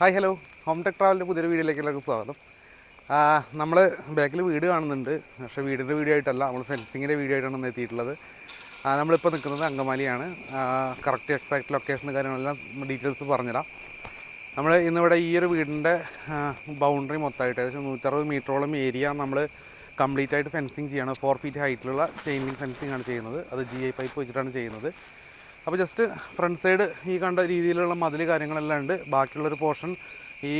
Hi hello. Home tech ട്രാവലിന്റെ പുതിയൊരു വീഡിയോയിലേക്ക് എല്ലാവർക്കും സ്വാഗതം. നമ്മൾ ബാക്കിൽ വീട് കാണുന്നുണ്ട്. പക്ഷേ വീടിന്റെ വീഡിയോ ആയിട്ടല്ല നമ്മൾ ഫെൻസിങ്ങിന്റെ വീഡിയോ ആയിട്ടാണ് ഇന്ന് എത്തിയിട്ടുള്ളത്. നമ്മളിപ്പോൾ നിൽക്കുന്നത് അങ്കമാലിയാണ്. കറക്റ്റ് എക്സാക്ട് ലൊക്കേഷൻ കാര്യങ്ങളെല്ലാം ഡീറ്റെയിൽസ് പറഞ്ഞുതരാം. നമ്മൾ ഇന്നിവിടെ ഈ ഒരു വീടിന്റെ ബൗണ്ടറി മൊത്തമായിട്ട് ഏകദേശം നൂറ്ററുപത് മീറ്ററോളം ഏരിയ നമ്മൾ കംപ്ലീറ്റ് ആയിട്ട് ഫെൻസിങ് ചെയ്യണം. ഫോർ ഫീറ്റ് ഹൈറ്റിലുള്ള ചെയിൻ ലിങ്ക് ഫെൻസിങ് ആണ് ചെയ്യുന്നത്. അത് ജി ഐ പൈപ്പ് വെച്ചിട്ടാണ് ചെയ്യുന്നത്. അപ്പോൾ ജസ്റ്റ് ഫ്രണ്ട് സൈഡ് ഈ കണ്ട രീതിയിലുള്ള മതിൽ കാര്യങ്ങളെല്ലാം ഉണ്ട്. ബാക്കിയുള്ളൊരു പോർഷൻ ഈ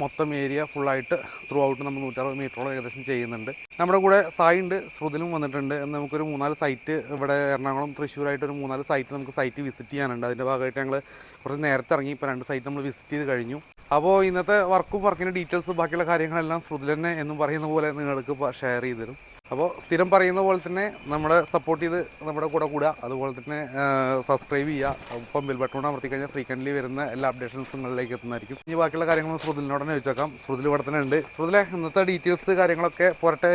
മൊത്തം ഏരിയ ഫുള്ളായിട്ട് ത്രൂ ഔട്ട് നമ്മൾ നൂറ്ററുപത് മീറ്ററോളം ഏകദേശം ചെയ്യുന്നുണ്ട്. നമ്മുടെ കൂടെ സായി ഉണ്ട് ശ്രുതിലും വന്നിട്ടുണ്ട്. നമുക്കൊരു മൂന്നാൽ സൈറ്റ് ഇവിടെ എറണാകുളം തൃശ്ശൂരായിട്ട് ഒരു മൂന്നാൽ സൈറ്റ് നമുക്ക് സൈറ്റ് വിസിറ്റ് ചെയ്യാനുണ്ട്. അതിന്റെ ഭാഗമായിട്ട് ഞങ്ങൾ കുറച്ച് നേരത്തെ ഇറങ്ങി ഇപ്പോൾ രണ്ട് സൈറ്റ് നമ്മൾ വിസിറ്റ് ചെയ്ത് കഴിഞ്ഞു. അപ്പോൾ ഇന്നത്തെ വർക്കും വർക്കിന്റെ ഡീറ്റെയിൽസ് ബാക്കിയുള്ള കാര്യങ്ങളെല്ലാം ശ്രുതിലെന്നെ എന്നും പറയുന്ന പോലെ നിങ്ങൾക്ക് ഷെയർ ചെയ്തു തരും. അപ്പോൾ സ്ഥിരം പറയുന്ന പോലെ തന്നെ നമ്മളെ സപ്പോർട്ട് ചെയ്ത് നമ്മുടെ കൂടെ കൂടുക അതുപോലെ തന്നെ സബ്സ്ക്രൈബ് ചെയ്യുക ഒപ്പം ബിൽ ബട്ടൺ അമർത്തി കഴിഞ്ഞാൽ ഫ്രീക്വന്റ്ലി വരുന്ന എല്ലാ അപ്ഡേഷൻസും നിങ്ങളിലേക്ക് എത്തുന്നതായിരിക്കും. ഇനി ബാക്കിയുള്ള കാര്യങ്ങൾ ശ്രുതിലിനോട് തന്നെ ചോദിച്ചേക്കാം. ശ്രുതിൽ ഇവിടെ തന്നെ ഉണ്ട്. ശ്രുതിലെ ഇന്നത്തെ ഡീറ്റെയിൽസ് കാര്യങ്ങളൊക്കെ പോരട്ടെ?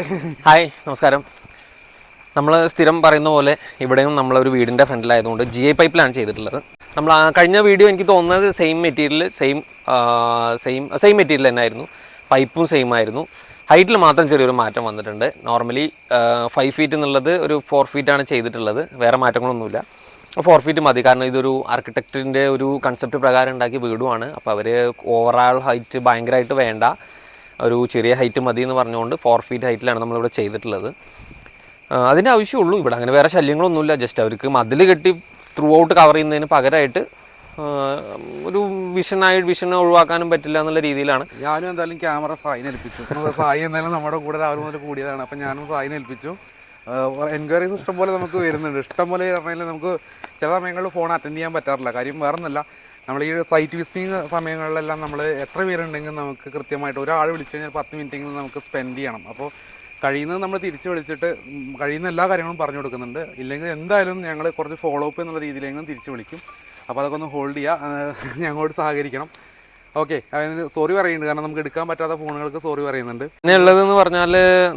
ഹായ് നമസ്കാരം. നമ്മൾ സ്ഥിരം പറയുന്ന പോലെ ഇവിടെയും നമ്മളൊരു വീടിന്റെ ഫ്രണ്ടിലായതുകൊണ്ട് ജി ഐ പൈപ്പിലാണ് ചെയ്തിട്ടുള്ളത്. നമ്മൾ കഴിഞ്ഞ വീഡിയോ എനിക്ക് തോന്നുന്നത് same material same same same material തന്നെ ആയിരുന്നു പൈപ്പും സെയിം ആയിരുന്നു. ഹൈറ്റിൽ മാത്രം ചെറിയൊരു മാറ്റം വന്നിട്ടുണ്ട്. നോർമലി ഫൈവ് ഫീറ്റ് എന്നുള്ളത് ഒരു ഫോർ ഫീറ്റാണ് ചെയ്തിട്ടുള്ളത്. വേറെ മാറ്റങ്ങളൊന്നുമില്ല. ഫോർ ഫീറ്റ് മതി. കാരണം ഇതൊരു ആർക്കിടെക്റ്റിന്റെ ഒരു കൺസെപ്റ്റ് പ്രകാരം ഉണ്ടാക്കിയ വീടുമാണ്. അപ്പോൾ അവർ ഓവറാൾ ഹൈറ്റ് ഭയങ്കരമായിട്ട് വേണ്ട. ഒരു ചെറിയ ഹൈറ്റ് മതി എന്ന് പറഞ്ഞുകൊണ്ട് ഫോർ ഫീറ്റ് ഹൈറ്റിലാണ് നമ്മളിവിടെ ചെയ്തിട്ടുള്ളത്. അതിന്റെ ആവശ്യമുള്ളൂ. ഇവിടെ അങ്ങനെ വേറെ ശല്യങ്ങളൊന്നുമില്ല. ജസ്റ്റ് അവർക്ക് മതിൽ കെട്ടി ത്രൂ ഔട്ട് കവർ ചെയ്യുന്നതിന് പകരമായിട്ട് ഒരു വിഷനായി വിഷൻ ഒഴിവാക്കാനും പറ്റില്ല എന്നുള്ള രീതിയിലാണ്. ഞാനും എന്തായാലും ക്യാമറ സായിനെ ഏൽപ്പിച്ചു. സായി എന്തായാലും നമ്മുടെ കൂടെ രാവിലെ മുതൽ കൂടിയതാണ്. അപ്പം ഞാനും സായിനെ ഏൽപ്പിച്ചു. എൻക്വയറീസ് ഇഷ്ടംപോലെ നമുക്ക് വരുന്നുണ്ട്. ഇഷ്ടംപോലെ പറഞ്ഞാൽ നമുക്ക് ചില സമയങ്ങളിൽ ഫോൺ അറ്റൻഡ് ചെയ്യാൻ പറ്റാറില്ല. കാര്യം വേറൊന്നല്ല നമ്മൾ ഈ സൈറ്റ് വിസിറ്റിംഗ് സമയങ്ങളിലെല്ലാം നമ്മൾ എത്ര പേരുണ്ടെങ്കിൽ നമുക്ക് കൃത്യമായിട്ട് ഒരാൾ വിളിച്ചു കഴിഞ്ഞാൽ പത്ത് മിനിറ്റെങ്കിലും നമുക്ക് സ്പെൻഡ് ചെയ്യണം. അപ്പോൾ കഴിയുന്നത് നമ്മൾ തിരിച്ച് വിളിച്ചിട്ട് കഴിയുന്ന എല്ലാ കാര്യങ്ങളും പറഞ്ഞു കൊടുക്കുന്നുണ്ട്. ഇല്ലെങ്കിൽ എന്തായാലും ഞങ്ങൾ കുറച്ച് ഫോളോ അപ്പ് എന്നുള്ള രീതിയിലെങ്കിലും തിരിച്ച് വിളിക്കും. അപ്പോൾ അതൊക്കെ ഒന്ന് ഹോൾഡ് ചെയ്യുക ഞങ്ങളോട് സഹകരിക്കണം. ഓക്കെ അതിന് സോറി പറയുന്നുണ്ട്. കാരണം നമുക്ക് എടുക്കാൻ പറ്റാത്ത ഫോണുകൾക്ക് സോറി പറയുന്നുണ്ട്. പിന്നെ ഉള്ളതെന്ന് പറഞ്ഞാൽ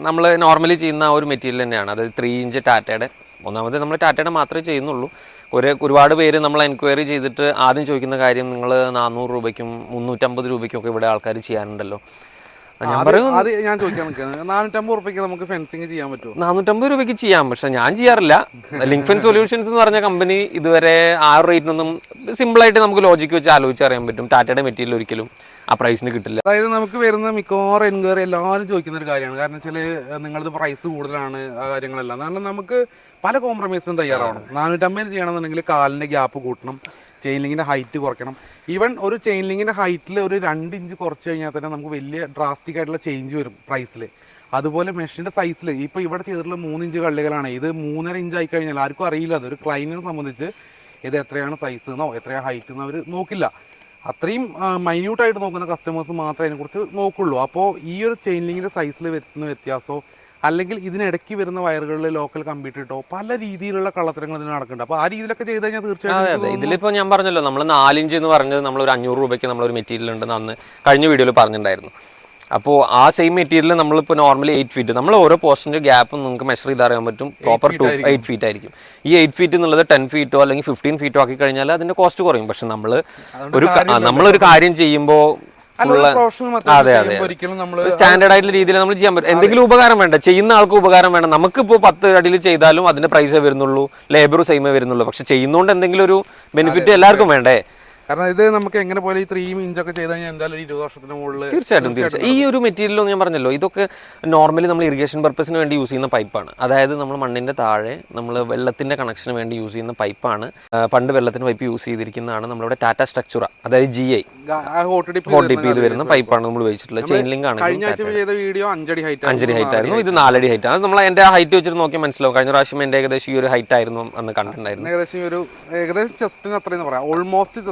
നമ്മൾ നോർമലി ചെയ്യുന്ന ആ ഒരു മെറ്റീരിയൽ തന്നെയാണ്. അത് ത്രീ ഇഞ്ച് ടാറ്റയുടെ ഒന്നാമത് നമ്മൾ ടാറ്റയുടെ മാത്രമേ ചെയ്യുന്നുള്ളൂ. ഒരു ഒരുപാട് പേര് നമ്മൾ എൻക്വയറി ചെയ്തിട്ട് ആദ്യം ചോദിക്കുന്ന കാര്യം നിങ്ങൾ നാനൂറ് രൂപയ്ക്കും മുന്നൂറ്റമ്പത് രൂപയ്ക്കും ഒക്കെ ഇവിടെ ആൾക്കാർ ചെയ്യാനുണ്ടല്ലോ ഞാൻ അത് ഞാൻ ചോദിക്കാൻ നിൽക്കുന്നത് നാനൂറ്റമ്പത് രൂപയ്ക്ക് നമുക്ക് ഫെൻസിങ് ചെയ്യാൻ പറ്റുമോ നാനൂറ്റമ്പത് രൂപയ്ക്ക് ചെയ്യാം പക്ഷെ ഞാൻ ചെയ്യാറില്ല. ലിങ്ക് ഫെൻ സൊല്യൂഷൻസ് എന്ന് പറഞ്ഞ കമ്പനി ഇതുവരെ ആ റേറ്റിനൊന്നും സിമ്പിളായിട്ട് നമുക്ക് ലോജിക്ക് വെച്ച് ആലോചിച്ച് അറിയാൻ പറ്റും. ടാറ്റയുടെ മെറ്റീരിയൽ ഒരിക്കലും ആ പ്രൈസിന് കിട്ടില്ല. അതായത് നമുക്ക് വരുന്ന മിക്കവാറും എൻക്വയറി എല്ലാവരും ചോദിക്കുന്ന ഒരു കാര്യമാണ്. കാരണം വെച്ചാൽ നിങ്ങളത് പ്രൈസ് കൂടുതലാണ് ആ കാര്യങ്ങളെല്ലാം. കാരണം നമുക്ക് പല കോംപ്രമൈസിനും തയ്യാറാവണം. നാനൂറ്റമ്പത് ചെയ്യണമെന്നുണ്ടെങ്കിൽ കാലിന്റെ ഗ്യാപ്പ് കൂട്ടണം. ചെയിൻ ലിങ്ങിന്റെ ഹൈറ്റ് കുറയ്ക്കണം. ഈവൻ ഒരു ചെയിൻ ലിങ്ങിന്റെ ഹൈറ്റിൽ ഒരു രണ്ട് ഇഞ്ച് കുറച്ച് കഴിഞ്ഞാൽ തന്നെ നമുക്ക് വലിയ ഡ്രാസ്റ്റിക് ആയിട്ടുള്ള ചേഞ്ച് വരും പ്രൈസിൽ അതുപോലെ മെഷീന്റെ സൈസിൽ ഇപ്പോൾ ഇവിടെ ചെയ്തിട്ടുള്ള മൂന്ന് ഇഞ്ച് കള്ളികളാണ്. ഇത് മൂന്നര ഇഞ്ച് ആയി കഴിഞ്ഞാൽ ആർക്കും അറിയില്ല. അത് ഒരു ക്ലൈന്റിനെ സംബന്ധിച്ച് ഇത് എത്രയാണ് സൈസ് എന്നോ എത്രയാണ് ഹൈറ്റ് എന്നോ അവർ നോക്കില്ല. അത്രയും മൈന്യൂട്ടായിട്ട് നോക്കുന്ന കസ്റ്റമേഴ്സ് മാത്രമേ അതിനെക്കുറിച്ച് നോക്കുള്ളൂ. അപ്പോൾ ഈ ഒരു ചെയിൻ ലിങ്ങിന്റെ സൈസിൽ വരുന്ന വ്യത്യാസമോ അല്ലെങ്കിൽ ഇതിനിടയ്ക്ക് വരുന്ന വയറുകളിൽ ലോക്കൽ കമ്പ്യൂട്ടർ ഇട്ടോ പല രീതിയിലുള്ള കള്ളത്തരങ്ങൾ ഇതിന് നടക്കുന്നുണ്ട്. അപ്പോൾ ആ രീതിയിലൊക്കെ ചെയ്ത് കഴിഞ്ഞാൽ തീർച്ചയായിട്ടും ഇതിലിപ്പോ ഇതിലിപ്പോൾ ഞാൻ പറഞ്ഞല്ലോ നമ്മൾ നാലിഞ്ച് എന്ന് പറഞ്ഞത് നമ്മൾ ഒരു അഞ്ഞൂറ് രൂപയ്ക്ക് നമ്മളൊരു മെറ്റീരിയൽ ഉണ്ടെന്ന് അന്ന് കഴിഞ്ഞ വീഡിയോയിൽ പറഞ്ഞിട്ടുണ്ടായിരുന്നു. അപ്പോൾ ആ സെയിം മെറ്റീരിയൽ നമ്മളിപ്പോൾ നോർമലി എയ്റ്റ് ഫീറ്റ് നമ്മൾ ഓരോ പോസ്റ്റിന്റെ ഗ്യാപ്പും നിങ്ങൾക്ക് മെഷർ ചെയ്ത് അറിയാൻ പറ്റും. പ്രോപ്പർ ടു എയ്റ്റ് ഫീറ്റ് ആയിരിക്കും. ഈ എയ്റ്റ് ഫീറ്റ് എന്നുള്ളത് ടെൻ ഫീറ്റോ അല്ലെങ്കിൽ ഫിഫ്റ്റീൻ ഫീറ്റോ ആക്കി കഴിഞ്ഞാൽ അതിന്റെ കോസ്റ്റ് കുറയും. പക്ഷെ നമ്മൾ ഒരു നമ്മളൊരു കാര്യം ചെയ്യുമ്പോൾ സ്റ്റാൻഡേർഡ് ആയിട്ടുള്ള രീതിയിൽ നമ്മൾ ചെയ്യാൻ പറ്റും. എന്തെങ്കിലും ഉപകാരം വേണ്ട. ചെയ്യുന്ന ആൾക്ക് ഉപകാരം വേണ്ട. നമുക്ക് ഇപ്പോ പത്ത് അടിയിൽ ചെയ്താലും അതിന്റെ പ്രൈസേ വരുന്നുള്ളൂ. ലേബർ സെയിമേ വരുന്നുള്ളൂ. പക്ഷെ ചെയ്യുന്നോണ്ട് എന്തെങ്കിലും ഒരു ബെനിഫിറ്റ് എല്ലാവർക്കും വേണ്ടേ? കാരണം ഇത് നമുക്ക് എങ്ങനെ പോലെ ഈ ത്രീ ഇഞ്ചൊക്കെ ചെയ്ത് കഴിഞ്ഞാൽ എന്തായാലും ഇരുപത് വർഷത്തിന് മുകളിൽ തീർച്ചയായിട്ടും തീർച്ചയായിട്ടും ഈ ഒരു മെറ്റീരിയൽ ഞാൻ പറഞ്ഞല്ലോ ഇതൊക്കെ നോർമലി നമ്മൾ ഇറിഗേഷൻ പർപ്പസിന് വേണ്ടി യൂസ് ചെയ്യുന്ന പൈപ്പാണ് അതായത് നമ്മൾ മണ്ണിന്റെ താഴെ നമ്മൾ വെള്ളത്തിന്റെ കണക്ഷന് വേണ്ടി യൂസ് ചെയ്യുന്ന പൈപ്പാണ് പണ്ട് വെള്ളത്തിന് പൈപ്പ് യൂസ് ചെയ്തിരിക്കുന്നതാണ് നമ്മളിവിടെ ടാറ്റ സ്ട്രക്ചറ അതായത് ജി ഐ ഹോട്ട് ഡിപ്പ് ചെയ്ത് വരുന്ന പൈപ്പാണ് നമ്മൾ ഉപയോഗിച്ചിട്ടുള്ളത്. ചെയിൻ ലിങ്ക് ആണ് കഴിഞ്ഞ ആഴ്ച ചെയ്ത വീഡിയോ അഞ്ചടി ഹൈറ്റ് ആയിരുന്നു. ഇത് നാലടി ഹൈറ്റ് ആണ്. നമ്മൾ എന്റെ ഹൈറ്റ് വെച്ചിട്ട് നോക്കി മനസ്സിലാവും. കഴിഞ്ഞ പ്രാവശ്യം എന്റെ ഏകദേശം ഈ ഒരു ഹൈറ്റ് ആയിരുന്നു അന്ന് കണ്ടിട്ടുണ്ടായിരുന്നു. ഏകദേശം ഒരു ഏകദേശം ചെസ്റ്റിന് അത്രയെന്ന് പറയാം. ഓൾമോസ്റ്റ്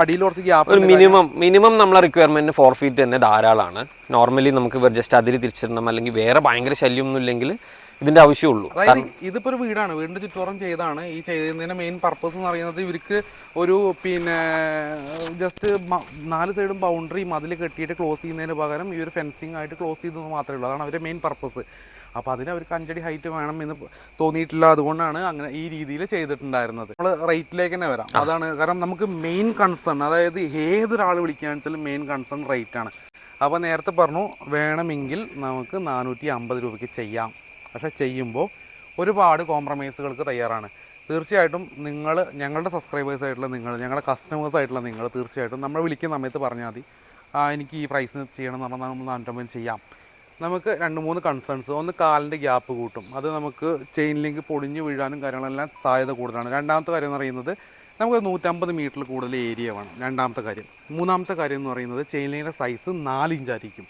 അടിയിൽ കുറച്ച് ഗ്യാപ്പ് ഒരു മിനിമം മിനിമം നമ്മളെ റിക്വയർമെന്റ് ഫോർ ഫീറ്റ് തന്നെ ധാരാളമാണ് നോർമലി നമുക്ക് ജസ്റ്റ് അതിൽ തിരിച്ചിടണം അല്ലെങ്കിൽ വേറെ ഭയങ്കര ശല്യം ഒന്നും ഇല്ലെങ്കിൽ ഇതിന്റെ ആവശ്യമുള്ളൂ ഇതിപ്പോ ഒരു വീടാണ് വീടിന്റെ ചുറ്റോറം ചെയ്താണ് ഈ ചെയ്തതിന്റെ മെയിൻ പർപ്പസ് എന്ന് പറയുന്നത് ഇവർക്ക് ഒരു പിന്നെ ജസ്റ്റ് നാല് സൈഡും ബൗണ്ടറി മതിൽ കെട്ടിയിട്ട് ക്ലോസ് ചെയ്യുന്നതിന് പകരം ഈ ഒരു ഫെൻസിങ് ആയിട്ട് ക്ലോസ് ചെയ്തത് മാത്രമേ ഉള്ളൂ. അതാണ് അവരുടെ മെയിൻ പർപ്പസ് അപ്പോൾ അതിന് അവർക്ക് അഞ്ചടി ഹൈറ്റ് വേണം എന്ന് തോന്നിയിട്ടില്ല. അതുകൊണ്ടാണ് അങ്ങനെ ഈ രീതിയിൽ ചെയ്തിട്ടുണ്ടായിരുന്നത്. നമ്മൾ റേറ്റിലേക്ക് തന്നെ വരാം. അതാണ് കാരണം നമുക്ക് മെയിൻ കൺസേൺ അതായത് ഏതൊരാൾ വിളിക്കുകയാണെന്ന് വെച്ചാൽ മെയിൻ കൺസേൺ റേറ്റ് ആണ്. അപ്പോൾ നേരത്തെ പറഞ്ഞു വേണമെങ്കിൽ നമുക്ക് നാനൂറ്റി അമ്പത് രൂപയ്ക്ക് ചെയ്യാം. പക്ഷേ ചെയ്യുമ്പോൾ ഒരുപാട് കോംപ്രമൈസുകൾക്ക് തയ്യാറാണ്. തീർച്ചയായിട്ടും നിങ്ങൾ ഞങ്ങളുടെ സബ്സ്ക്രൈബേഴ്സ് ആയിട്ടുള്ള നിങ്ങൾ ഞങ്ങളുടെ കസ്റ്റമേഴ്സ് ആയിട്ടുള്ള നിങ്ങൾ തീർച്ചയായിട്ടും നമ്മൾ വിളിക്കുന്ന സമയത്ത് പറഞ്ഞാൽ മതി. എനിക്ക് ഈ പ്രൈസിന് ചെയ്യണം എന്ന് പറഞ്ഞാൽ നമ്മൾ നാനൂറ്റമ്പതിന് ചെയ്യാം. നമുക്ക് രണ്ട് മൂന്ന് കൺസേൺസ് ഒന്ന് കാലിന്റെ ഗ്യാപ്പ് കൂട്ടും. അത് നമുക്ക് ചെയിൻ ലിങ്ക് പൊടിഞ്ഞ് വീഴാനും കാര്യങ്ങളെല്ലാം സാധ്യത കൂടുതലാണ്. രണ്ടാമത്തെ കാര്യം എന്ന് പറയുന്നത് നമുക്ക് നൂറ്റമ്പത് മീറ്ററിൽ കൂടുതൽ ഏരിയ വേണം. രണ്ടാമത്തെ കാര്യം. മൂന്നാമത്തെ കാര്യം എന്ന് പറയുന്നത് ചെയിൻ ലിങ്കിന്റെ സൈസ് നാല് ഇഞ്ചായിരിക്കും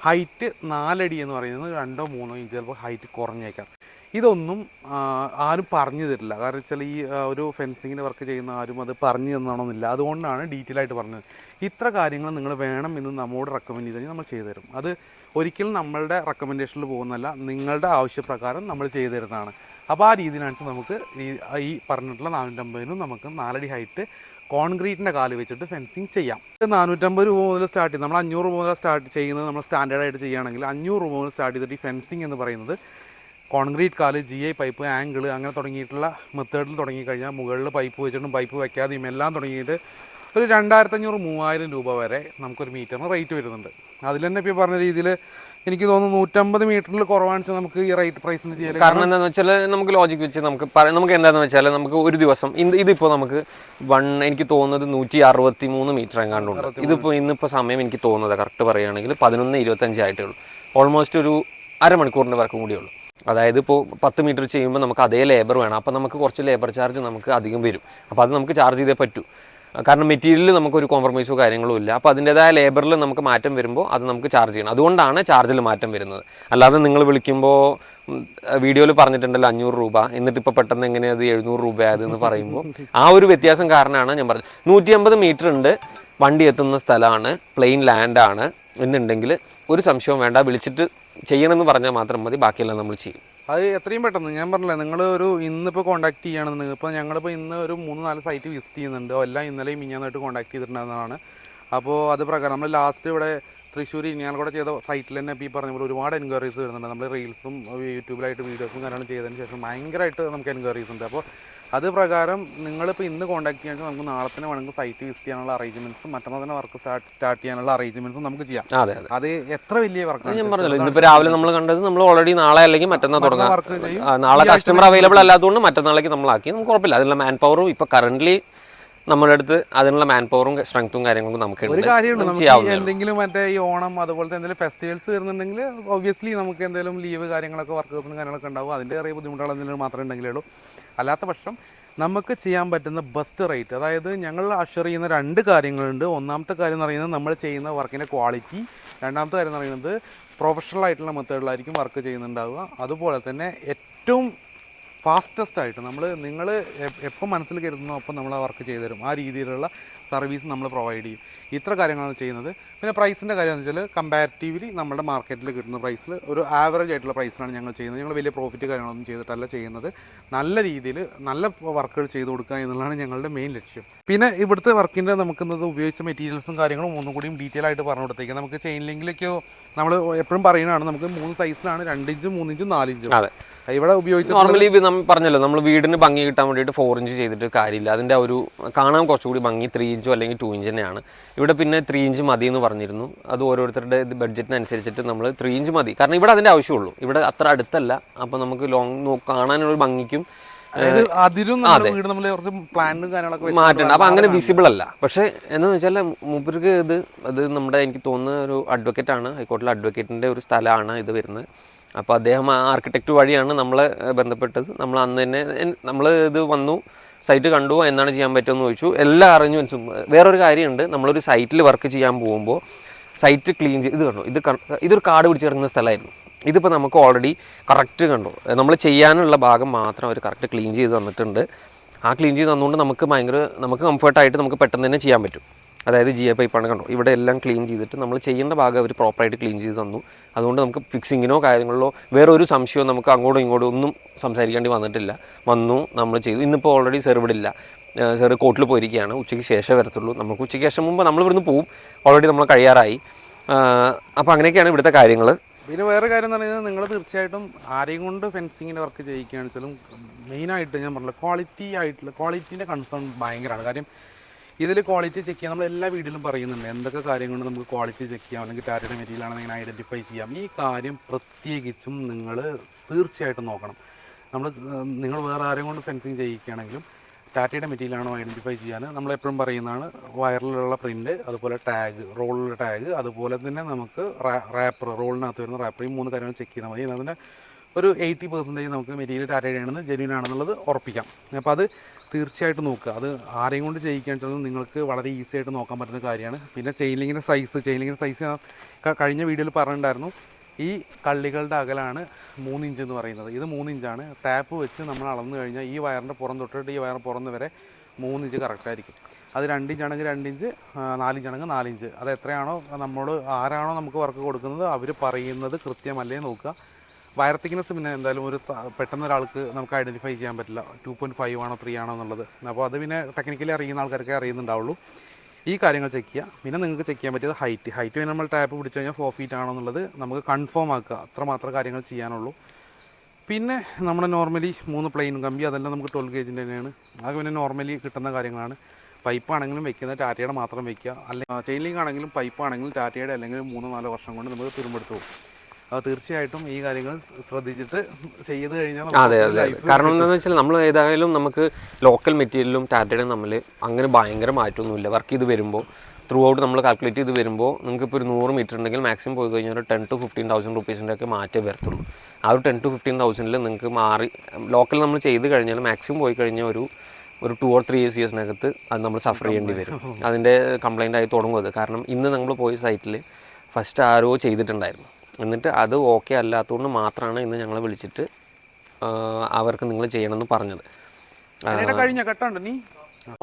ഹൈറ്റ് നാലടി എന്ന് പറയുന്നത് രണ്ടോ മൂന്നോ ഇഞ്ച് ചിലപ്പോൾ ഹൈറ്റ് കുറഞ്ഞേക്കാം. ഇതൊന്നും ആരും പറഞ്ഞു തരില്ല. കാരണം വെച്ചാൽ ഈ ഒരു ഫെൻസിങ്ങിന്റെ വർക്ക് ചെയ്യുന്ന ആരും അത് പറഞ്ഞു തന്നണമെന്നില്ല അതുകൊണ്ടാണ് ഡീറ്റെയിൽ ആയിട്ട് പറഞ്ഞത്. ഇത്ര കാര്യങ്ങൾ നിങ്ങൾ വേണം എന്ന് നമ്മോട് റെക്കമെൻഡ് ചെയ്ത് നമ്മൾ ചെയ്തു തരും. അത് ഒരിക്കലും നമ്മളുടെ റെക്കമെൻഡേഷനിൽ പോകുന്നതല്ല നിങ്ങളുടെ ആവശ്യപ്രകാരം നമ്മൾ ചെയ്തു തരുന്നതാണ് അപ്പോൾ ആ രീതിയിലാണ് നമുക്ക് ഈ പറഞ്ഞിട്ടുള്ള നാനൂറ്റമ്പതിനും നമുക്ക് നാലടി ഹൈറ്റ് കോൺക്രീറ്റിന്റെ കാൽ വെച്ചിട്ട് ഫെൻസിങ് ചെയ്യാം. നാനൂറ്റമ്പത് രൂപ മുതൽ സ്റ്റാർട്ട് ചെയ്യും നമ്മൾ അഞ്ഞൂറ് രൂപ മുതൽ സ്റ്റാർട്ട് ചെയ്യുന്നത് നമ്മൾ സ്റ്റാൻഡേർഡായിട്ട് ചെയ്യുകയാണെങ്കിൽ അഞ്ഞൂറ് രൂപ മുതൽ സ്റ്റാർട്ട് ചെയ്തിട്ട് ഈ ഫെൻസിങ് എന്ന് പറയുന്നത് കോൺക്രീറ്റ് കാൽ ജി ഐ പൈപ്പ് ആംഗിൾ അങ്ങനെ തുടങ്ങിയിട്ടുള്ള മെത്തേഡിൽ തുടങ്ങിക്കഴിഞ്ഞാൽ മുകളിൽ പൈപ്പ് വെച്ചിട്ടും പൈപ്പ് വയ്ക്കാതെയും എല്ലാം തുടങ്ങിയിട്ട് ഒരു രണ്ടായിരത്തഞ്ഞൂറ് മൂവായിരം രൂപ വരെ നമുക്കൊരു മീറ്ററിന് റേറ്റ് വരുന്നുണ്ട്. അതിൽ തന്നെ ഇപ്പോൾ പറഞ്ഞ രീതിയിൽ എനിക്ക് തോന്നുന്നു നൂറ്റമ്പത് മീറ്ററിൽ കുറവാണെന്ന് വെച്ചാൽ നമുക്ക് ഈ റേറ്റ് പ്രൈസിന് ചെയ്യാൻ കാരണം എന്താണെന്ന് വെച്ചാൽ നമുക്ക് ലോജിക് വെച്ച് നമുക്ക് നമുക്ക് എന്താണെന്ന് വെച്ചാൽ നമുക്ക് ഒരു ദിവസം ഇതിപ്പോൾ നമുക്ക് വൺ എനിക്ക് തോന്നുന്നത് നൂറ്റി അറുപത്തി മൂന്ന് മീറ്റർ എങ്ങാണ്ടുണ്ട് ഇതിപ്പോൾ ഇന്നിപ്പോൾ സമയം എനിക്ക് തോന്നുന്നത് കറക്റ്റ് പറയുകയാണെങ്കിൽ പതിനൊന്ന് ഇരുപത്തഞ്ച് ആയിട്ടേ ഉള്ളൂ. ഓൾമോസ്റ്റ് ഒരു അരമണിക്കൂറിന്റെ വർക്കും കൂടിയേ ഉള്ളൂ. അതായത് ഇപ്പോൾ പത്ത് മീറ്റർ ചെയ്യുമ്പോൾ നമുക്ക് അതേ ലേബർ വേണം. അപ്പോൾ നമുക്ക് കുറച്ച് ലേബർ ചാർജ് നമുക്ക് അധികം വരും. അപ്പോൾ അത് നമുക്ക് ചാർജ് ചെയ്തേ പറ്റൂ. കാരണം മെറ്റീരിയലിൽ നമുക്കൊരു കോംപ്രമൈസോ കാര്യങ്ങളോ ഇല്ല. അപ്പോൾ അതിന്റെതായ ലേബറിൽ നമുക്ക് മാറ്റം വരുമ്പോൾ അത് നമുക്ക് ചാർജ് ചെയ്യണം. അതുകൊണ്ടാണ് ചാർജിൽ മാറ്റം വരുന്നത്. അല്ലാതെ നിങ്ങൾ വിളിക്കുമ്പോൾ വീഡിയോയിൽ പറഞ്ഞിട്ടുണ്ടല്ലോ അഞ്ഞൂറ് രൂപ. എന്നിട്ട് ഇപ്പോൾ പെട്ടെന്ന് എങ്ങനെയാണ് അത് എഴുന്നൂറ് രൂപ ആയതെന്ന് പറയുമ്പോൾ ആ ഒരു വ്യത്യാസം കാരണമാണ് ഞാൻ പറഞ്ഞത്. നൂറ്റി അമ്പത് മീറ്റർ ഉണ്ട്. വണ്ടി എത്തുന്ന സ്ഥലമാണ്. പ്ലെയിൻ ലാൻഡാണ് എന്നുണ്ടെങ്കിൽ ഒരു സംശയവും വേണ്ട. വിളിച്ചിട്ട് ചെയ്യണമെന്ന് പറഞ്ഞാൽ മാത്രം മതി. ബാക്കിയെല്ലാം നമ്മൾ ചെയ്യും. അത് എത്രയും പെട്ടെന്ന്. ഞാൻ പറഞ്ഞില്ല നിങ്ങൾ ഒരു ഇന്നിപ്പോൾ കോൺടാക്ട് ചെയ്യുകയാണെന്ന് ഇപ്പോൾ ഞങ്ങളിപ്പോൾ ഇന്ന് ഒരു മൂന്ന് നാല് സൈറ്റ് വിസിറ്റ് ചെയ്യുന്നുണ്ട്. എല്ലാം ഇന്നലെയും മിഞ്ഞാന്നായിട്ട് കോൺടാക്ട് ചെയ്തിട്ടുണ്ടെന്നാണ് അപ്പോൾ അത് പ്രകാരം നമ്മൾ ലാസ്റ്റ് ഇവിടെ തൃശ്ശൂർ ഇനിയാൽക്കൂടെ ചെയ്ത സൈറ്റിൽ തന്നെ ഇപ്പോൾ ഈ പറഞ്ഞ പോലെ ഒരുപാട് എൻക്വയറീസ് വരുന്നുണ്ട്. നമ്മൾ റീൽസും യൂട്യൂബിലായിട്ട് വീഡിയോസും കാര്യങ്ങളും ചെയ്തതിന് ശേഷം ഭയങ്കരമായിട്ട് നമുക്ക് എൻക്വയറീസ് ഉണ്ട്. അപ്പോൾ അത് പ്രകാരം നിങ്ങളിപ്പോൾ ഇന്ന് കോൺടാക്ട് ചെയ്യാൻ നമുക്ക് നാളെ തന്നെ വേണമെങ്കിൽ സൈറ്റ് വിസിറ്റ് ചെയ്യാനുള്ള അറേഞ്ച്മെന്റ്സും മറ്റന്നാൾ തന്നെ വർക്ക് സ്റ്റാർട്ട് സ്റ്റാർട്ട് ചെയ്യാനുള്ള അറേഞ്ച്മെന്റ്സും നമുക്ക് ചെയ്യാം. അതെ അതെ. അത് എത്ര വലിയ വർക്കാണ് ഞാൻ പറഞ്ഞല്ലോ ഇന്നിപ്പോൾ രാവിലെ നമ്മൾ കണ്ടത് നമ്മൾ ഓൾറെഡി നാളെ അല്ലെങ്കിൽ മറ്റന്നാൾ തുടങ്ങാം. വർക്ക് നാളെ കസ്റ്റമർ അവൈലബിൾ അല്ലാത്തതുകൊണ്ട് മറ്റന്നാളേക്ക് നമ്മളാക്കി നമുക്ക് കുഴപ്പമില്ല അതിനുള്ള മാൻ പവറും ഇപ്പോൾ കറന്റ് നമ്മുടെ അടുത്ത് അതിനുള്ള മാൻ പവറും സ്ട്രെങ്ത്തും കാര്യങ്ങളും നമുക്ക് ഒരു കാര്യമുണ്ട് നമുക്ക്. എന്തെങ്കിലും മറ്റേ ഈ ഓണം അതുപോലത്തെ എന്തെങ്കിലും ഫെസ്റ്റിവൽസ് വരുന്നുണ്ടെങ്കിൽ ഒബ്വിയസ്ലി നമുക്ക് എന്തെങ്കിലും ലീവ് കാര്യങ്ങളൊക്കെ വർക്കേഴ്സിനും കാര്യങ്ങളൊക്കെ ഉണ്ടാവും. അതിന്റെ ചെറിയ ബുദ്ധിമുട്ടുകൾ എന്തെങ്കിലും മാത്രമേ ഉണ്ടെങ്കിലേ ഉള്ളൂ. അല്ലാത്ത പക്ഷം നമുക്ക് ചെയ്യാൻ പറ്റുന്ന ബെസ്റ്റ് റേറ്റ് അതായത് ഞങ്ങൾ അഷർ ചെയ്യുന്ന രണ്ട് കാര്യങ്ങളുണ്ട്. ഒന്നാമത്തെ കാര്യം എന്ന് പറയുന്നത് നമ്മൾ ചെയ്യുന്ന വർക്കിന്റെ ക്വാളിറ്റി രണ്ടാമത്തെ കാര്യം എന്ന് പറയുന്നത് പ്രൊഫഷണൽ ആയിട്ടുള്ള മെത്തേഡിലായിരിക്കും വർക്ക് ചെയ്യുന്നുണ്ടാവുക. അതുപോലെ തന്നെ ഏറ്റവും ഫാസ്റ്റസ്റ്റ് ആയിട്ട് നമ്മൾ നിങ്ങൾ എപ്പോൾ മനസ്സിൽ കരുതുന്നോ അപ്പം നമ്മൾ ആ വർക്ക് ചെയ്തു തരും ആ രീതിയിലുള്ള സർവീസ് നമ്മൾ പ്രൊവൈഡ് ചെയ്യും. ഇത്ര കാര്യങ്ങളാണ് ചെയ്യുന്നത്. പിന്നെ പ്രൈസിന്റെ കാര്യം എന്ന് വെച്ചാൽ കമ്പാരിറ്റീവ്ലി നമ്മുടെ മാർക്കറ്റിൽ കിട്ടുന്ന പ്രൈസിൽ ഒരു ആവറേജ് ആയിട്ടുള്ള പ്രൈസിലാണ് ഞങ്ങൾ ചെയ്യുന്നത്. ഞങ്ങൾ വലിയ പ്രോഫിറ്റ് കാര്യങ്ങളൊന്നും ചെയ്തിട്ടല്ല ചെയ്യുന്നത്. നല്ല രീതിയിൽ നല്ല വർക്കുകൾ ചെയ്തു കൊടുക്കുക എന്നുള്ളതാണ് ഞങ്ങളുടെ മെയിൻ ലക്ഷ്യം. പിന്നെ ഇവിടുത്തെ വർക്കിന്റെ നമുക്ക് ഇന്നത് ഉപയോഗിച്ച മെറ്റീരിയൽസും കാര്യങ്ങളും ഒന്നും കൂടിയും ഡീറ്റെയിൽ ആയിട്ട് പറഞ്ഞു കൊടുത്തേക്കാം. നമുക്ക് ചെയിൻ ലിങ്കിലേക്കോ നമ്മൾ എപ്പോഴും പറയുന്നതാണ് നമുക്ക് മൂന്ന് സൈസിലാണ് രണ്ട് ഇഞ്ചും നാലിഞ്ചും അതെ. ഇവിടെ ഉപയോഗിച്ച നോർമലി പറഞ്ഞല്ലോ നമ്മൾ വീടിന് ഭംഗി കിട്ടാൻ വേണ്ടിയിട്ട് ഫോർ ഇഞ്ച് ചെയ്തിട്ട് കാര്യമില്ല. അതിന്റെ ഒരു കാണാൻ കുറച്ചുകൂടി ഭംഗി ത്രീ ഇഞ്ചോ അല്ലെങ്കിൽ ടു ഇഞ്ച് തന്നെയാണ്. ഇവിടെ പിന്നെ ത്രീ ഇഞ്ച് മതി എന്ന് പറഞ്ഞിരുന്നു. അത് ഓരോരുത്തരുടെ ബഡ്ജറ്റിനനുസരിച്ചിട്ട് നമ്മൾ ത്രീ ഇഞ്ച് മതി. കാരണം ഇവിടെ അതിന്റെ ആവശ്യമുള്ളൂ. ഇവിടെ അത്ര അടുത്തല്ല. അപ്പോൾ നമുക്ക് ലോങ് കാണാനുള്ള ഭംഗിക്കും മാറ്റണ്ട അപ്പൊ അങ്ങനെ വിസിബിൾ അല്ല. പക്ഷെ എന്താണെന്ന് വെച്ചാൽ മൂപ്പർക്ക് ഇത് അത് നമ്മുടെ എനിക്ക് തോന്നുന്ന ഒരു അഡ്വക്കേറ്റ് ആണ്. ഹൈക്കോടതിയിലെ അഡ്വക്കേറ്റിന്റെ ഒരു സ്ഥലമാണ് ഇത് വരുന്നത്. അപ്പോൾ അദ്ദേഹം ആ ആർക്കിടെക്റ്റ് വഴിയാണ് നമ്മളെ ബന്ധപ്പെട്ടത്. നമ്മൾ അന്ന് തന്നെ നമ്മൾ ഇത് വന്നു സൈറ്റ് കണ്ടു എന്താണ് ചെയ്യാൻ പറ്റുമെന്ന് ചോദിച്ചു. എല്ലാ അറേഞ്ച്മെന്റ്സും വേറൊരു കാര്യമുണ്ട്. നമ്മളൊരു സൈറ്റിൽ വർക്ക് ചെയ്യാൻ പോകുമ്പോൾ സൈറ്റ് ക്ലീൻ ചെയ്ത് ഇത് കണ്ടു? ഇത് ഇതൊരു കാട് പിടിച്ച് കിടക്കുന്ന സ്ഥലമായിരുന്നു. ഇതിപ്പോൾ നമുക്ക് ഓൾറെഡി കറക്റ്റ് കണ്ടു. നമ്മൾ ചെയ്യാനുള്ള ഭാഗം മാത്രം അവർ കറക്റ്റ് ക്ലീൻ ചെയ്ത് തന്നിട്ടുണ്ട്. ആ ക്ലീൻ ചെയ്ത് തന്നുകൊണ്ട് നമുക്ക് ഭയങ്കര നമുക്ക് കംഫർട്ടായിട്ട് നമുക്ക് പെട്ടെന്ന് തന്നെ ചെയ്യാൻ പറ്റും. അതായത് ജി എ പൈപ്പാണ് കണ്ടോ. ഇവിടെ എല്ലാം ക്ലീൻ ചെയ്തിട്ട് നമ്മൾ ചെയ്യേണ്ട ഭാഗം അവർ പ്രോപ്പറായിട്ട് ക്ലീൻ ചെയ്ത് തന്നു. അതുകൊണ്ട് നമുക്ക് ഫിക്സിങ്ങിനോ കാര്യങ്ങളിലോ വേറൊരു സംശയമോ നമുക്ക് അങ്ങോട്ടും ഇങ്ങോട്ടും ഒന്നും സംസാരിക്കേണ്ടി വന്നിട്ടില്ല. വന്നു നമ്മൾ ചെയ്തു. ഇന്നിപ്പോൾ ഓൾറെഡി സെർവിടില്ല സെർ കോട്ടിൽ പോയിരിക്കുകയാണ് ഉച്ചയ്ക്ക് ശേഷം വരത്തുള്ളൂ. നമുക്ക് ഉച്ചയ്ക്ക് ശേഷം മുമ്പ് നമ്മൾ ഇവിടുന്ന് പോവും. ഓൾറെഡി നമ്മൾ കഴിയാറായി. അപ്പോൾ അങ്ങനെയൊക്കെയാണ് ഇവിടുത്തെ കാര്യങ്ങൾ പിന്നെ വേറെ കാര്യം എന്ന് പറയുന്നത് നിങ്ങൾ തീർച്ചയായിട്ടും ആരെയും കൊണ്ട് ഫെൻസിങ്ങിന്റെ വർക്ക് ചെയ്യിക്കുകയാണെന്ന് വെച്ചാലും മെയിനായിട്ട് ഞാൻ പറഞ്ഞില്ല ക്വാളിറ്റി ആയിട്ടുള്ള ക്വാളിറ്റീന്റെ കൺസേൺ ഭയങ്കരമാണ്. കാര്യം ഇതിൽ ക്വാളിറ്റി ചെക്ക് ചെയ്യാൻ നമ്മൾ എല്ലാ വീഡിയോയിലും പറയുന്നുണ്ട്. എന്തൊക്കെ കാര്യം കൊണ്ട് നമുക്ക് ക്വാളിറ്റി ചെക്ക് ചെയ്യാം അല്ലെങ്കിൽ ടാറ്റയുടെ മെറ്റീരിയലാണ് ഇങ്ങനെ ഐഡന്റിഫൈ ചെയ്യാം. ഈ കാര്യം പ്രത്യേകിച്ചും നിങ്ങൾ തീർച്ചയായിട്ടും നോക്കണം. നമ്മൾ നിങ്ങൾ വേറെ ആരെയും കൊണ്ട് ഫെൻസിങ് ചെയ്യിക്കുകയാണെങ്കിലും ടാറ്റയുടെ മെറ്റീരിയൽ ആണോ ഐഡന്റിഫൈ ചെയ്യാൻ നമ്മളെപ്പോഴും പറയുന്നതാണ്. വയറിലുള്ള പ്രിന്റ് അതുപോലെ ടാഗ് റോളിലുള്ള ടാഗ് അതുപോലെ തന്നെ നമുക്ക് റാപ്പർ റോളിനകത്ത് വരുന്ന റാപ്പർ ഈ മൂന്ന് കാര്യങ്ങൾ ചെക്ക് ചെയ്താൽ മതി. അതിന്റെ ഒരു എയ്റ്റി പെർസെന്റേജ് നമുക്ക് മെറ്റീരിയൽ ടാറ്റയുടെ ആണെന്ന് ജെന്യൂൻ ആണെന്നുള്ളത് ഉറപ്പിക്കാം. അപ്പോൾ അത് തീർച്ചയായിട്ടും നോക്കുക. അത് ആരെയും കൊണ്ട് ചെയ്യിക്കുകയാണെന്ന് വെച്ചാൽ നിങ്ങൾക്ക് വളരെ ഈസി ആയിട്ട് നോക്കാൻ പറ്റുന്ന കാര്യമാണ്. പിന്നെ ചെയിലിങ്ങിന്റെ സൈസ് ചെയിലിങ്ങിന്റെ സൈസ് കഴിഞ്ഞ വീഡിയോയിൽ പറഞ്ഞിട്ടുണ്ടായിരുന്നു. ഈ കള്ളികളുടെ അകലാണ് മൂന്ന് ഇഞ്ച് എന്ന് പറയുന്നത്. ഇത് മൂന്ന് ഇഞ്ചാണ് ടാപ്പ് വെച്ച് നമ്മൾ അളന്നു കഴിഞ്ഞാൽ ഈ വയറിന്റെ പുറം തൊട്ടിട്ട് ഈ വയറിന്റെ പുറന്ന് വരെ മൂന്ന് ഇഞ്ച് കറക്റ്റായിരിക്കും അത് രണ്ട് ഇഞ്ചാണെങ്കിൽ രണ്ട് ഇഞ്ച് ആ, നാല് ഇഞ്ചാണെങ്കിൽ ഇഞ്ച് അത് എത്രയാണോ നമ്മൾ ആരാണോ നമുക്ക് വർക്ക് കൊടുക്കുന്നത് അവർ പറയുന്നത് കൃത്യമല്ലേ നോക്കുക. വയർ തിക്നെസ് പിന്നെ എന്തായാലും ഒരു പെട്ടെന്ന് ഒരാൾക്ക് നമുക്ക് ഐഡന്റിഫൈ ചെയ്യാൻ പറ്റില്ല. ടു പോയിന്റ് ഫൈവ് ആണോ ത്രീ ആണോ എന്നുള്ളത്. അപ്പോൾ അത് പിന്നെ ടെക്നിക്കലി അറിയുന്ന ആൾക്കാർക്കേ അറിയുന്നുണ്ടാവുള്ളൂ. ഈ കാര്യങ്ങൾ ചെക്ക് ചെയ്യുക. പിന്നെ നിങ്ങൾക്ക് ചെക്ക് ചെയ്യാൻ പറ്റിയത് ഹൈറ്റ് ഹൈറ്റ് പിന്നെ നമ്മൾ ടാപ്പ് പിടിച്ചു കഴിഞ്ഞാൽ ഫോർ ഫീറ്റ് ആണോ എന്നുള്ളത് നമുക്ക് കൺഫേം ആക്കുക. അത്ര മാത്രം കാര്യങ്ങൾ ചെയ്യാനുള്ളൂ. പിന്നെ നമ്മൾ നോർമലി മൂന്ന് പ്ലെയിൻ കമ്പി അതെല്ലാം നമുക്ക് ട്വൽവ് ഗേജിന്റെ തന്നെയാണ്. അത് പിന്നെ നോർമലി കിട്ടുന്ന കാര്യങ്ങളാണ്. പൈപ്പ് ആണെങ്കിലും വെക്കുന്നത് ടാറ്റയുടെ മാത്രം വെക്കുക. അല്ലെങ്കിൽ ചെയിൻ ലിങ്ക് ആണെങ്കിലും പൈപ്പ് ആണെങ്കിലും ടാറ്റയുടെ അല്ലെങ്കിൽ മൂന്നോ നാലോ വർഷം കൊണ്ട് നമുക്ക് തുരുമ്പെടുത്ത് പോകും അപ്പോൾ തീർച്ചയായിട്ടും ഈ കാര്യങ്ങൾ ശ്രദ്ധിച്ചിട്ട് ചെയ്ത് കഴിഞ്ഞാൽ അതെ അതെ കാരണം എന്താണെന്ന് വെച്ചാൽ നമ്മൾ ഏതായാലും നമുക്ക് ലോക്കൽ മെറ്റീരിയലും ടാറ്റയുടെ തമ്മിൽ അങ്ങനെ ഭയങ്കര മാറ്റമൊന്നുമില്ല. വർക്ക് ചെയ്ത് വരുമ്പോൾ ത്രൂ ഔട്ട് നമ്മൾ കാൽക്കുലേറ്റ് ചെയ്ത് വരുമ്പോൾ നിങ്ങൾക്ക് ഇപ്പോൾ ഒരു നൂറ് മീറ്റർ ഉണ്ടെങ്കിൽ മാക്സിമം പോയി കഴിഞ്ഞാൽ ഒരു ടെൻ ടു ഫിഫ്റ്റീൻ തൗസൻഡ് റുപ്പീസിന്റെ ഒക്കെ മാറ്റേ വരത്തുള്ളൂ. ആ ഒരു ടെൻ ടു ഫിഫ്റ്റീൻ തൗസൻഡിൽ നിങ്ങൾക്ക് മാറി ലോക്കൽ നമ്മൾ ചെയ്ത് കഴിഞ്ഞാൽ മാക്സിമം പോയി കഴിഞ്ഞാൽ ഒരു ഒരു ടു ഓർ ത്രീ ഇയേഴ്സ് ഇയേഴ്സിനകത്ത് അത് നമ്മൾ സഫർ ചെയ്യേണ്ടി വരും. അതിന്റെ കംപ്ലൈന്റ് ആയി തുടങ്ങും അത്. കാരണം ഇന്ന് നമ്മൾ പോയ സൈറ്റിൽ ഫസ്റ്റ് ആരോ ചെയ്തിട്ടുണ്ടായിരുന്നു. എന്നിട്ട് അത് ഓക്കെ അല്ലാത്തതുകൊണ്ട് മാത്രമാണ് ഇന്ന് ഞങ്ങളെ വിളിച്ചിട്ട് അവർക്ക് നിങ്ങൾ ചെയ്യണമെന്ന് പറഞ്ഞത്. കഴിഞ്ഞ? നീ?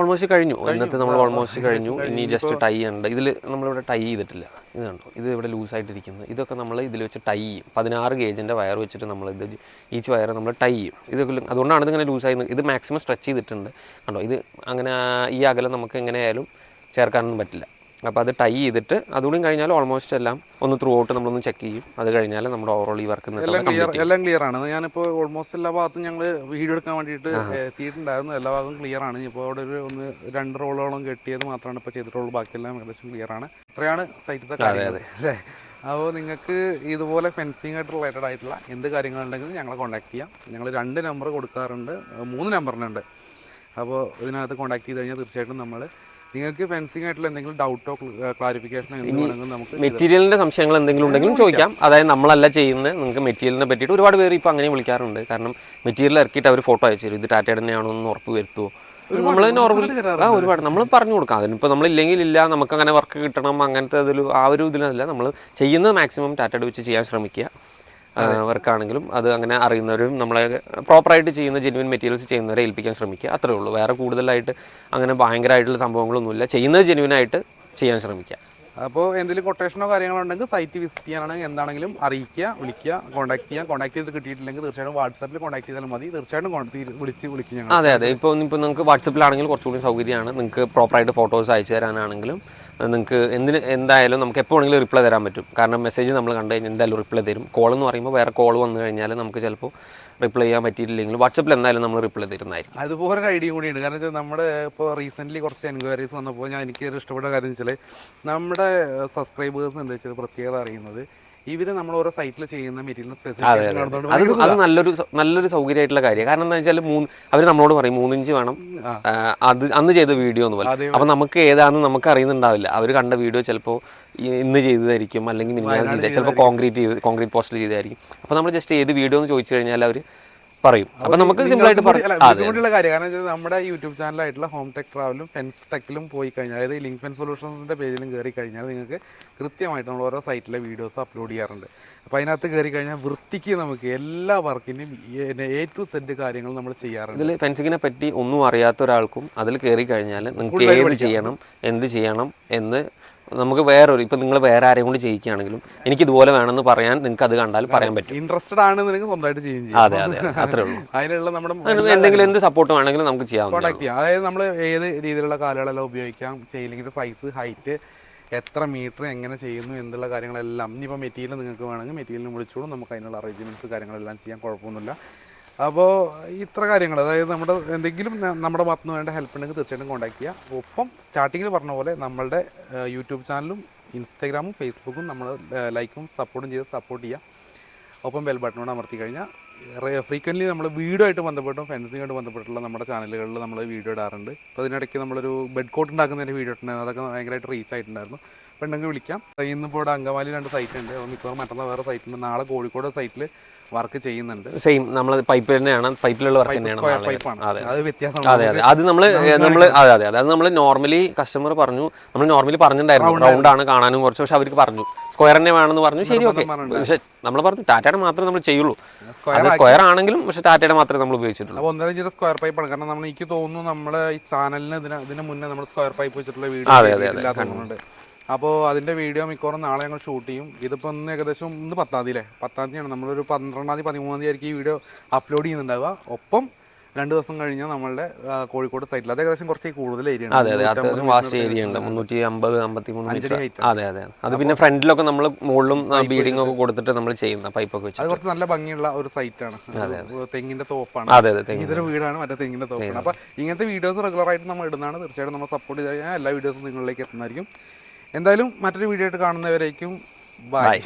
ഓൾമോസ്റ്റ് കഴിഞ്ഞു. ഇന്നത്തെ നമ്മൾ ഓൾമോസ്റ്റ് കഴിഞ്ഞു. ഇനി ജസ്റ്റ് ടൈ ഉണ്ട് ഇതിൽ നമ്മളിവിടെ ടൈ ചെയ്തിട്ടില്ല. ഇത് കണ്ടോ? ഇത് ഇവിടെ ലൂസായിട്ടിരിക്കുന്നത് ഇതൊക്കെ നമ്മൾ ഇതിൽ വെച്ച് ടൈ ചെയ്യും. പതിനാറ് ഗേജിന്റെ വയർ വെച്ചിട്ട് നമ്മൾ ഇത് ഈച്ച് വയർ നമ്മൾ ടൈ ചെയ്യും. ഇതൊക്കെ അതുകൊണ്ടാണ് ഇതിങ്ങനെ ലൂസായി ഇത് മാക്സിമം സ്ട്രെച്ച് ചെയ്തിട്ടുണ്ട്. കണ്ടോ? ഇത് അങ്ങനെ ഈ അകലം നമുക്ക് എങ്ങനെയായാലും ചേർക്കാനൊന്നും പറ്റില്ല. അപ്പോൾ അത് ടൈ ചെയ്തിട്ട് അതുകൂടി കഴിഞ്ഞാൽ ഓൾമോസ്റ്റ് എല്ലാം ഒന്ന് ത്രൂ ഔട്ട് നമ്മളൊന്ന് ചെക്ക് ചെയ്യും. അത് കഴിഞ്ഞാൽ നമ്മുടെ ഓവറോൾ ഈ വർക്ക് എല്ലാം ക്ലിയർ എല്ലാം ക്ലിയർ ആണ്. ഞാനിപ്പോൾ ഓൾമോസ്റ്റ് എല്ലാ ഭാഗത്തും ഞങ്ങൾ വീഡിയോ എടുക്കാൻ വേണ്ടിയിട്ട് എത്തിയിട്ടുണ്ടായിരുന്നു. എല്ലാ ഭാഗവും ക്ലിയർ ആണ്. ഇപ്പോൾ അവിടെ ഒരു ഒന്ന് രണ്ട് റോളോളം കെട്ടിയത് മാത്രമാണ് ഇപ്പോൾ ചെയ്തിട്ടുള്ളൂ. ബാക്കിയെല്ലാം ഏകദേശം ക്ലിയർ ആണ്. ഇത്രയാണ് സൈറ്റിലത്തെ കാര്യങ്ങൾ അല്ലേ? അപ്പോൾ നിങ്ങൾക്ക് ഇതുപോലെ ഫെൻസിങ് ആയിട്ട് റിലേറ്റഡ് ആയിട്ടുള്ള എന്ത് കാര്യങ്ങളുണ്ടെങ്കിലും ഞങ്ങളെ കോൺടാക്ട് ചെയ്യാം. ഞങ്ങൾ രണ്ട് നമ്പർ കൊടുക്കാറുണ്ട്. മൂന്ന് നമ്പറിനുണ്ട് അപ്പോൾ ഇതിനകത്ത് കോൺടാക്ട് ചെയ്ത് കഴിഞ്ഞാൽ തീർച്ചയായിട്ടും നമ്മൾ നിങ്ങൾക്ക് ഫെൻസിംഗ് ആയിട്ടുള്ള എന്തെങ്കിലും ഡൗട്ടോ ക്ലാരിഫിക്കേഷനോ നമുക്ക് മെറ്റീരിയലിന്റെ സംശയങ്ങൾ എന്തെങ്കിലും ഉണ്ടെങ്കിലും ചോദിക്കാം. അതായത് നമ്മളല്ല ചെയ്യുന്നത്. നിങ്ങൾക്ക് മെറ്റീരിയലിനെ പറ്റിയിട്ട് ഒരുപാട് പേര് ഇപ്പോൾ അങ്ങനെ വിളിക്കാറുണ്ട്. കാരണം മെറ്റീരിയൽ ഇറക്കിയിട്ട് അവർ ഫോട്ടോ അയച്ചു തരും ഇത് ടാറ്റയുടെ തന്നെയാണോ എന്ന് ഉറപ്പ് വരുത്തുമോ നമ്മൾ നോർമൽ ആ ഒരുപാട്. നമ്മൾ പറഞ്ഞു കൊടുക്കാം. അതിനിപ്പോൾ നമ്മളില്ലെങ്കിൽ ഇല്ല. നമുക്ക് അങ്ങനെ വർക്ക് കിട്ടണം. അങ്ങനത്തെ അതിൽ ആ ഒരു ഇതിലല്ല. നമ്മൾ ചെയ്യുന്നത് മാക്സിമം ടാറ്റയുടെ വെച്ച് ചെയ്യാൻ ശ്രമിക്കുക. വർക്കാണെങ്കിലും അത്. അങ്ങനെ അറിയുന്നവരും നമ്മളെ പ്രോപ്പറായിട്ട് ചെയ്യുന്ന ജെനുവിൻ മെറ്റീരിയൽസ് ചെയ്യുന്നവരെ ഏൽപ്പിക്കാൻ ശ്രമിക്കുക. അത്രേ ഉള്ളൂ. വേറെ കൂടുതലായിട്ട് അങ്ങനെ ഭയങ്കരമായിട്ടുള്ള സംഭവങ്ങളൊന്നുമില്ല. ചെയ്യുന്നത് ജെനുവിനായിട്ട് ആയിട്ട് ചെയ്യാൻ ശ്രമിക്കുക. അപ്പോൾ എന്തെങ്കിലും കൊട്ടേഷനോ കാര്യങ്ങളോ ഉണ്ടെങ്കിൽ സൈറ്റ് വിസിറ്റ് ചെയ്യാനാണെങ്കിൽ എന്താണെങ്കിലും അറിയിക്കുക വിളിക്കുക കോൺടാക്ട് ചെയ്യുക കോൺടാക്ട് ചെയ്ത് കിട്ടിയിട്ടില്ലെങ്കിൽ തീർച്ചയായിട്ടും വാട്സാപ്പിൽ കോൺടാക്ട് ചെയ്താലും മതി. തീർച്ചയായിട്ടും വിളിച്ച് വിളിക്കും ഞങ്ങൾ. അതെ അതെ. ഇപ്പോൾ ഇപ്പോൾ നിങ്ങൾക്ക് വാട്സപ്പിലാണെങ്കിൽ കുറച്ചുകൂടി സൗകര്യമാണ്. നിങ്ങൾക്ക് പ്രോപ്പറായിട്ട് ഫോട്ടോസ് അയച്ചു തരാനാണെങ്കിലും നിങ്ങൾക്ക് എന്തിന് എന്തായാലും നമുക്ക് എപ്പോൾ വേണമെങ്കിലും റിപ്ലൈ തരാൻ പറ്റും. കാരണം മെസ്സേജ് നമ്മൾ കണ്ടു കഴിഞ്ഞാൽ എന്തായാലും റിപ്ലൈ തരും. കോൾ എന്ന് പറയുമ്പോൾ വേറെ കോൾ വന്നു കഴിഞ്ഞാൽ നമുക്ക് ചിലപ്പോൾ റിപ്ലൈ ചെയ്യാൻ പറ്റിയിട്ടില്ലെങ്കിൽ വാട്സപ്പിൽ എന്തായാലും നമ്മൾ റിപ്ലൈ തരുന്നതായിരിക്കും. അതുപോലെ ഒരു ഐഡിയ കൂടിയുണ്ട് കാരണം വെച്ചാൽ നമ്മുടെ ഇപ്പോൾ റീസെന്റ്ലി കുറച്ച് എൻക്വയറീസ് വന്നപ്പോൾ ഞാൻ എനിക്ക് ഇഷ്ടപ്പെട്ട കാര്യം വെച്ചാൽ നമ്മുടെ സബ്സ്ക്രൈബേഴ്സ് എന്താ വെച്ചാൽ പ്രത്യേകത അറിയുന്നത് ഇവർ നമ്മൾ ഓരോ സൈറ്റിൽ ചെയ്യുന്ന മെറ്റീരിയൽ സ്പെസിഫിക്കേഷൻ അത് നല്ലൊരു നല്ലൊരു സൗകര്യമായിട്ടുള്ള കാര്യം. കാരണം എന്താ വെച്ചാൽ മൂന്ന് അവർ നമ്മളോട് പറയും മൂന്നിഞ്ച് വേണം. അത് അന്ന് ചെയ്ത വീഡിയോ എന്ന് പോലെ. അപ്പൊ നമുക്ക് ഏതാണെന്ന് നമുക്ക് അറിയുന്നുണ്ടാവില്ല. അവർ കണ്ട വീഡിയോ ചിലപ്പോൾ ഇന്ന് ചെയ്തതായിരിക്കും അല്ലെങ്കിൽ മിനിമം ചെയ്ത ചിലപ്പോൾ കോൺക്രീറ്റ് ചെയ്ത് കോൺക്രീറ്റ് പോസ്റ്റിൽ ചെയ്തായിരിക്കും അപ്പൊ നമ്മൾ ജസ്റ്റ് ഏത് വീഡിയോ എന്ന് ചോദിച്ചു കഴിഞ്ഞാൽ അവർ പറയും. അപ്പൊ നമുക്ക് സിമ്പിൾ ആയിട്ട് ബുദ്ധിമുട്ടുള്ള കാര്യം. കാരണം നമ്മുടെ യൂട്യൂബ് ചാനലായിട്ടുള്ള ഹോം ടെക് ട്രാവലും ഫെൻസ് ടെക്കിലും പോയി കഴിഞ്ഞാൽ അതായത് ലിങ്ക് ഫെൻസ് സൊല്യൂഷൻസിന്റെ പേജിലും കയറി കഴിഞ്ഞാൽ നിങ്ങൾക്ക് കൃത്യമായിട്ട് നമ്മൾ ഓരോ സൈറ്റിലെ വീഡിയോസ് അപ്ലോഡ് ചെയ്യാറുണ്ട്. അപ്പൊ അതിനകത്ത് കയറി കഴിഞ്ഞാൽ വൃത്തിക്ക് നമുക്ക് എല്ലാ വർക്കിനും എ ടു സെറ്റ് കാര്യങ്ങൾ നമ്മൾ ചെയ്യാറുണ്ട്. ഇതിൽ ഫെൻസിങ്ങിനെ പറ്റി ഒന്നും അറിയാത്ത ഒരാൾക്കും അതിൽ കയറി കഴിഞ്ഞാൽ നിങ്ങൾക്ക് ഏത് ചെയ്യണം എന്ത് ചെയ്യണം എന്ന് നമുക്ക് വേറൊരു ഇപ്പം നിങ്ങൾ വേറെ ആരെയും കൊണ്ട് ചെയ്യിക്കുകയാണെങ്കിലും എനിക്ക് ഇതുപോലെ വേണമെന്ന് പറയാൻ നിങ്ങൾക്ക് അത് കണ്ടാൽ പറയാൻ പറ്റും. ഇൻട്രസ്റ്റഡ് ആണ് നിങ്ങൾക്ക് സ്വന്തമായിട്ട് ചെയ്യും അതെ അതെ അത്രേ ഉള്ളൂ. അതിനുള്ള നമ്മുടെ എന്തെങ്കിലും എന്ത് സപ്പോർട്ട് വേണമെങ്കിലും നമുക്ക് ചെയ്യാം കോൺടാക്ട് ചെയ്യാം. അതായത് നമ്മൾ ഏത് രീതിയിലുള്ള കാലുകളെല്ലാം ഉപയോഗിക്കാം ചെയ്യില്ലെങ്കിൽ സൈസ് ഹൈറ്റ് എത്ര മീറ്റർ എങ്ങനെ ചെയ്യുന്നു എന്നുള്ള കാര്യങ്ങളെല്ലാം. ഇനിയിപ്പോൾ മെറ്റീരിയൽ നിങ്ങൾക്ക് വേണമെങ്കിൽ മെറ്റീരിയലിന് വിളിച്ചോളൂ. നമുക്ക് അതിനുള്ള അറേഞ്ച്മെന്റ്സ് കാര്യങ്ങളെല്ലാം ചെയ്യാൻ കുഴപ്പമൊന്നുമില്ല. അപ്പോൾ ഇത്ര കാര്യങ്ങൾ അതായത് നമ്മുടെ എന്തെങ്കിലും നമ്മുടെ ഭാഗത്ത് നിന്ന് വേണ്ട ഹെൽപ്പ് ഉണ്ടെങ്കിൽ തീർച്ചയായിട്ടും കോൺടാക്ട് ചെയ്യുക ഒപ്പം സ്റ്റാർട്ടിങ്ങിൽ പറഞ്ഞ പോലെ നമ്മളുടെ യൂട്യൂബ് ചാനലും ഇൻസ്റ്റാഗ്രാമും ഫേസ്ബുക്കും നമ്മൾ ലൈക്കും സപ്പോർട്ടും ചെയ്ത് സപ്പോർട്ട് ചെയ്യുക ഒപ്പം ബെൽ ബട്ടണോട് അമർത്തി കഴിഞ്ഞാൽ ഫ്രീക്വന്റ്ലി നമ്മൾ വീടുമായിട്ട് ബന്ധപ്പെട്ടും ഫെൻസിങ്ങായിട്ട് ബന്ധപ്പെട്ടുള്ള നമ്മുടെ ചാനലുകളിൽ നമ്മൾ വീഡിയോ ഇടാറുണ്ട്. അപ്പോൾ അതിനിടയ്ക്ക് നമ്മളൊരു ബെഡ് കോട്ട് ഉണ്ടാക്കുന്നതിന്റെ വീഡിയോ ഇട്ടുണ്ടായിരുന്നു അതൊക്കെ ഭയങ്കരമായിട്ട് റീച്ച് ആയിട്ടുണ്ടായിരുന്നു. ഉണ്ടെങ്കിൽ വിളിക്കാം. ഇന്നിപ്പോൾ ഇവിടെ അങ്കമാലി രണ്ട് സൈറ്റ് ഉണ്ട്. മിക്കവാറും മറ്റന്നാൾ വേറെ സൈറ്റ് ഉണ്ട് നാളെ കോഴിക്കോട് സൈറ്റിൽ വർക്ക് ചെയ്യുന്നുണ്ട്. സെയിം നമ്മൾ പൈപ്പ് തന്നെയാണ്. പൈപ്പിലുള്ള വർക്ക് തന്നെയാണ് അതെ. അത് അതെ നമ്മൾ നമ്മൾ അതെ അതെ അതെ. അത് നമ്മൾ നോർമലി കസ്റ്റമർ പറഞ്ഞു. നമ്മൾ നോർമലി പറഞ്ഞിട്ടുണ്ടായിരുന്നു. റൗണ്ട് ആണ് കാണാനും കുറച്ച്. പക്ഷെ അവർക്ക് പറഞ്ഞു. സ്ക്വയർ തന്നെ വേണമെന്ന് പറഞ്ഞു. ശരി ഓക്കെ പക്ഷെ നമ്മൾ പറഞ്ഞു ടാറ്റയുടെ മാത്രമേ നമ്മൾ ചെയ്യുള്ളൂ. സ്ക്വയർ ആണെങ്കിലും പക്ഷെ ടാറ്റയുടെ മാത്രമേ നമ്മൾ ഉപയോഗിച്ചിട്ടുള്ളൂ. ഒന്നര സ്ക്വയർ പൈപ്പാണ് കാരണം നമ്മൾ എനിക്ക് തോന്നുന്നു നമ്മുടെ ഈ ചാനലിന് ഇതിന് മുന്നേ നമ്മൾ സ്ക്വയർ പൈപ്പ് വെച്ചിട്ടുള്ള വീഡിയോ അതെ, അതെ, അതെ, അപ്പോൾ അതിന്റെ വീഡിയോ മിക്കവാറും നാളെ ഞങ്ങൾ ഷൂട്ട് ചെയ്യും. ഇതിപ്പോൾ ഒന്ന് ഏകദേശം ഇന്ന് പത്താം തീയതി അല്ലേ? പത്താം തീയതിയാണ്. നമ്മളൊരു പന്ത്രണ്ടാം തീയതി പതിമൂന്നാം തീയതി ആയിരിക്കും ഈ വീഡിയോ അപ്ലോഡ് ചെയ്യുന്നുണ്ടാവുക. ഒപ്പം രണ്ട് ദിവസം കഴിഞ്ഞാൽ നമ്മളുടെ കോഴിക്കോട് സൈറ്റിൽ അത് ഏകദേശം കുറച്ച് കൂടുതൽ ഏരിയ അതെ അതെ. അത്യാവശ്യം വാസ്റ്റ് ഏരിയ ഉണ്ട്. മുന്നൂറ്റി അമ്പത് അമ്പത്തി മൂന്ന് അതെ അതെ. അത് പിന്നെ ഫ്രണ്ടിലൊക്കെ നമ്മൾ മുകളിലും ബീഡിംഗ് ഒക്കെ കൊടുത്തിട്ട് നമ്മൾ ചെയ്യുന്ന പൈപ്പൊക്കെ വെച്ച് അത് കുറച്ച് നല്ല ഭംഗിയുള്ള ഒരു സൈറ്റാണ് തെങ്ങിന്റെ തോപ്പാണ്. അതെ അതെ. ഇതൊരു വീടാണ് മറ്റേ തെങ്ങിന്റെ തോപ്പാണ്. അപ്പൊ ഇങ്ങനത്തെ വീഡിയോസ് റെഗുലർ ആയിട്ട് നമ്മൾ ഇടുന്നതാണ്. തീർച്ചയായിട്ടും നമ്മൾ സപ്പോർട്ട് ചെയ്ത് കഴിഞ്ഞാൽ എല്ലാ വീഡിയോസും നിങ്ങളിലേക്ക് എത്തുന്നതായിരിക്കും. എന്തായാലും മറ്റൊരു വീഡിയോ ആയിട്ട് കാണുന്നവരേക്കും ബൈ